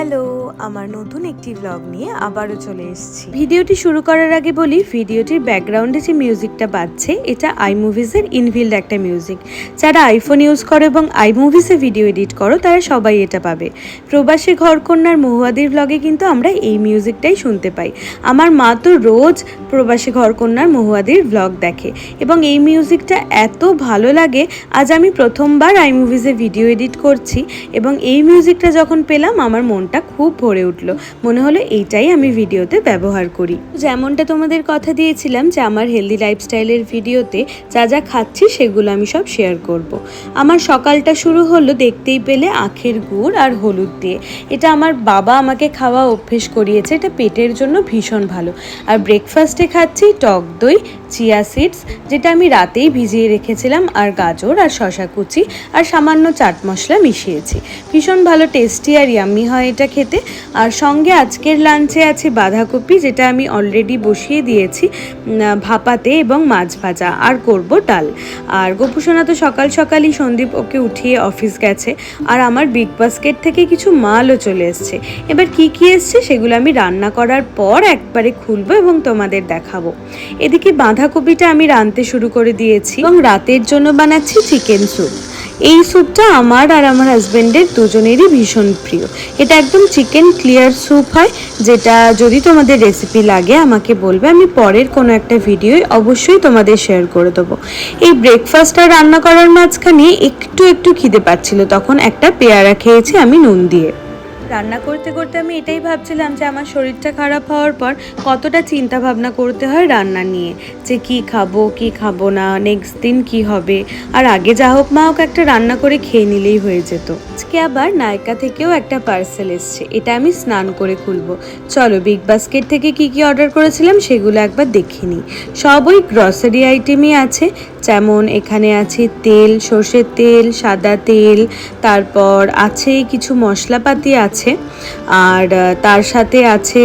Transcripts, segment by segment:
Hello, আমার নতুন একটি ব্লগ নিয়ে আবারও চলে এসেছি। ভিডিওটি শুরু করার আগে বলি, ভিডিওটির ব্যাকগ্রাউন্ডে যে মিউজিকটা বাজছে, এটা আই মুভিজের ইনভিল্ড একটা মিউজিক যারা আইফোন ইউজ করো এবং আই মুভিসে ভিডিও এডিট করো, তারা সবাই এটা পাবে। প্রবাসী ঘরকন্যার মহুয়াদির ব্লগে কিন্তু আমরা এই মিউজিকটাই শুনতে পাই। আমার মা তো রোজ প্রবাসী ঘরকন্যার মহুয়াদির ব্লগ দেখে এবং এই মিউজিকটা এত ভালো লাগে, আজ আমি প্রথমবার আই মুভিজে ভিডিও এডিট করছি এবং এই মিউজিকটা যখন পেলাম, আমার মনটা খুব ভরে উঠল। মনে হলো এইটাই আমি ভিডিওতে ব্যবহার করি। যেমনটা তোমাদের কথা দিয়েছিলাম যে আমার হেলদি লাইফস্টাইলের ভিডিওতে যা যা খাচ্ছি সেগুলো আমি সব শেয়ার করব। আমার সকালটা শুরু হলো দেখতেই পেলে আখের গুড় আর হলুদ দিয়ে। এটা আমার বাবা আমাকে খাওয়া অভ্যেস করিয়েছে, এটা পেটের জন্য ভীষণ ভালো। আর ব্রেকফাস্টে খাচ্ছি টক দই চিয়া সিডস যেটা আমি রাতেই ভিজিয়ে রেখেছিলাম, আর গাজর আর শশা কুচি, আর সামান্য চাট মশলা মিশিয়েছি। ভীষণ ভালো টেস্টি আর ইয়াম্মি হয় এটা খেতে। আর সঙ্গে আজকের লাঞ্চে আছে বাঁধাকপি, যেটা আমি অলরেডি বসিয়ে দিয়েছি ভাপাতে এবং মাছ ভাজা। আর করব ডাল। আর গোপুসোনা তো সকাল সকালই সন্দীপ ওকে উঠিয়ে অফিস গেছে। আর আমার বিগ বাস্কেট থেকে কিছু মালও চলে এসছে। এবার কি কি এসছে সেগুলো আমি রান্না করার পর একবারে খুলবো এবং তোমাদের দেখাবো। এদিকে বাঁধাকপিটা আমি রাঁধতে শুরু করে দিয়েছি। এবং রাতের জন্য বানাচ্ছি চিকেন স্যুপ এই স্যুপটা আমার আর আমার হাজব্যান্ডের দুজনেরই ভীষণ প্রিয়। এটা একদম চিকেন ক্লিয়ার স্যুপ হয়, যেটা যদি তোমাদের রেসিপি লাগে, আমাকে বলবে, আমি পরের কোনো একটা ভিডিওয় অবশ্যই তোমাদের শেয়ার করে দেবো। এই ব্রেকফাস্টটা রান্না করার মাঝখানে একটু একটু খিদে পাচ্ছিল, তখন একটা পেয়ারা খেয়েছি আমি নুন দিয়ে। রান্না করতে করতে আমি এটাই ভাবছিলাম যে আমার শরীরটা খারাপ হওয়ার পর কতটা চিন্তা ভাবনা করতে হয় রান্না নিয়ে, যে কি খাব কি খাব না নেক্সট দিন কি হবে? আর আগে যা হোক মা হোক একটা রান্না করে খেয়ে নিলেই হয়ে যেত। আজকে আবার নায়কা থেকেও একটা পার্সেল এসছে, এটা আমি স্নান করে খুলবো। চলো বিগ বাস্কেট থেকে কি কি অর্ডার করেছিলাম সেগুলো একবার দেখে নিই। সব ওই গ্রসারি আইটেমই আছে যেমন এখানে আছে তেল, সর্ষের তেল, সাদা তেল, তারপর আছে কিছু মশলাপাতি আছে, আর তার সাথে আছে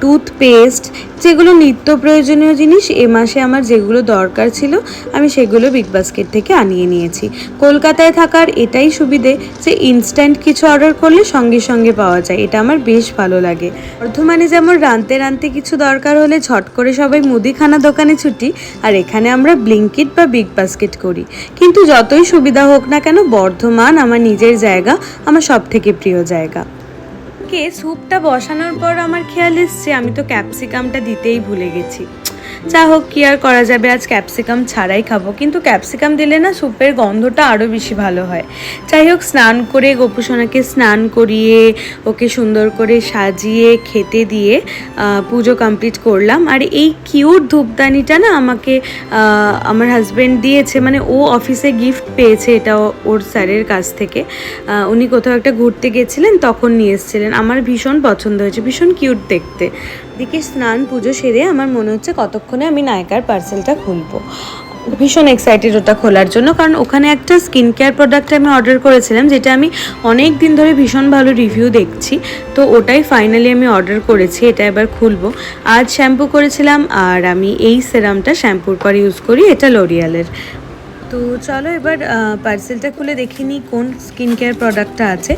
টুথপেস্ট যেগুলো নিত্য প্রয়োজনীয় জিনিস, এ মাসে আমার যেগুলো দরকার ছিল, আমি সেগুলো বিগ বাস্কেট থেকে আনিয়ে নিয়েছি। কলকাতায় থাকার এটাই সুবিধে যে ইনস্ট্যান্ট কিছু অর্ডার করলে সঙ্গে সঙ্গে পাওয়া যায়। এটা আমার বেশ ভালো লাগে। বর্ধমানে যেমন রানতে রানতে কিছু দরকার হলে ঝট করে সবাই মুদিখানা দোকানে ছুটি, আর এখানে আমরা ব্লিঙ্কিট বা বিগ বাস্কেট করি। কিন্তু যতই সুবিধা হোক না কেন, বর্ধমান আমার নিজের জায়গা, আমার সব থেকে প্রিয় জায়গা। কে স্যুপটা বসানোর পর আমার খেয়াল এসছে আমি তো ক্যাপসিকামটা দিতেই ভুলে গেছি। যা হোক, কি আর করা যাবে? আজ ক্যাপসিকাম ছাড়াই খাব। কিন্তু ক্যাপসিকাম দিলে না স্যুপের গন্ধটা আরও বেশি ভালো হয়। যাই হোক, স্নান করে গোপুসোনাকে স্নান করিয়ে, ওকে সুন্দর করে সাজিয়ে, খেতে দিয়ে পুজো কমপ্লিট করলাম। আর এই কিউট ধূপদানিটা না আমাকে আমার হাজব্যান্ড দিয়েছে। মানে ও অফিসে গিফট পেয়েছে এটা ওর স্যারের কাছ থেকে। উনি কোথাও একটা ঘুরতে গেছিলেন, তখন নিয়ে এসেছিলেন। আমার ভীষণ পছন্দ হয়েছে, ভীষণ কিউট দেখতে। দিকে স্নান, পুজো সেরে আমার মনে হচ্ছে কতক্ষণে আমি নায়কার পার্সেলটা খুলবো। ভীষণ এক্সাইটেড ওটা খোলার জন্য, কারণ ওখানে একটা স্কিন কেয়ার প্রোডাক্ট আমি অর্ডার করেছিলাম, যেটা আমি অনেক দিন ধরে ভীষণ ভালো রিভিউ দেখছি। তো ওটাই ফাইনালি আমি অর্ডার করেছি, এটা এবার খুলবো। আজ শ্যাম্পু করেছিলাম, আর আমি এই সেরামটা শ্যাম্পুর পর ইউজ করি, এটা লরিয়ালের তো চলো এবার পার্সেলটা খুলে দেখে নিই কোন স্কিন কেয়ার প্রোডাক্টটা আছে।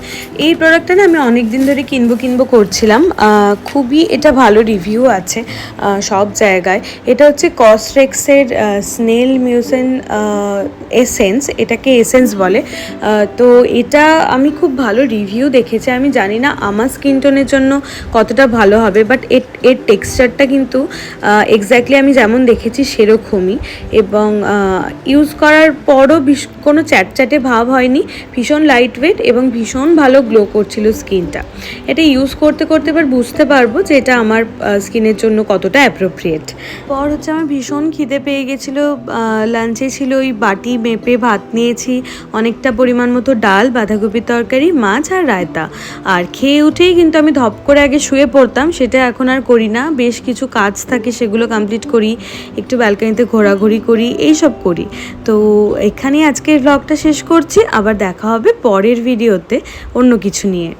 এই প্রোডাক্টটা না আমি অনেক দিন ধরে কিনবো কিনবো করছিলাম। খুবই এটা ভালো রিভিউ আছে সব জায়গায়। এটা হচ্ছে কসরেক্সের স্নেল মিউসেন এসেন্স এটাকে এসেন্স বলে। তো এটা আমি খুব ভালো রিভিউ দেখেছি। আমি জানি না আমার স্কিন টোনের জন্য কতটা ভালো হবে বাট এর এর টেক্সচারটা কিন্তু এক্স্যাক্টলি আমি যেমন দেখেছি সেরকমই। এবং ইউজ করার পরও বিশ কোনো চ্যাটচ্যাটে ভাব হয়নি। ভীষণ লাইট ওয়েট এবং ভীষণ ভালো গ্লো করছিল স্কিনটা এটা ইউজ করতে করতে এবার বুঝতে পারব যে এটা আমার স্কিনের জন্য কতটা অ্যাপ্রোপ্রিয়েট পর হচ্ছে আমার ভীষণ খিদে পেয়ে গেছিল লাঞ্চে ছিল ওই বাটি মেপে ভাত নিয়েছি, অনেকটা পরিমাণ মতো ডাল, বাঁধাকপির তরকারি, মাছ আর রায়তা। আর খেয়ে উঠেই কিন্তু আমি ধপ করে আগে শুয়ে পড়তাম, সেটা এখন আর করি না। বেশ কিছু কাজ থাকে সেগুলো কমপ্লিট করি, একটু ব্যালকানিতে ঘোরাঘুরি করি, এইসব করি। তো এখানেই আজকের ব্লগটা শেষ করছি আবার দেখা হবে পরের ভিডিওতে অন্য কিছু নিয়ে।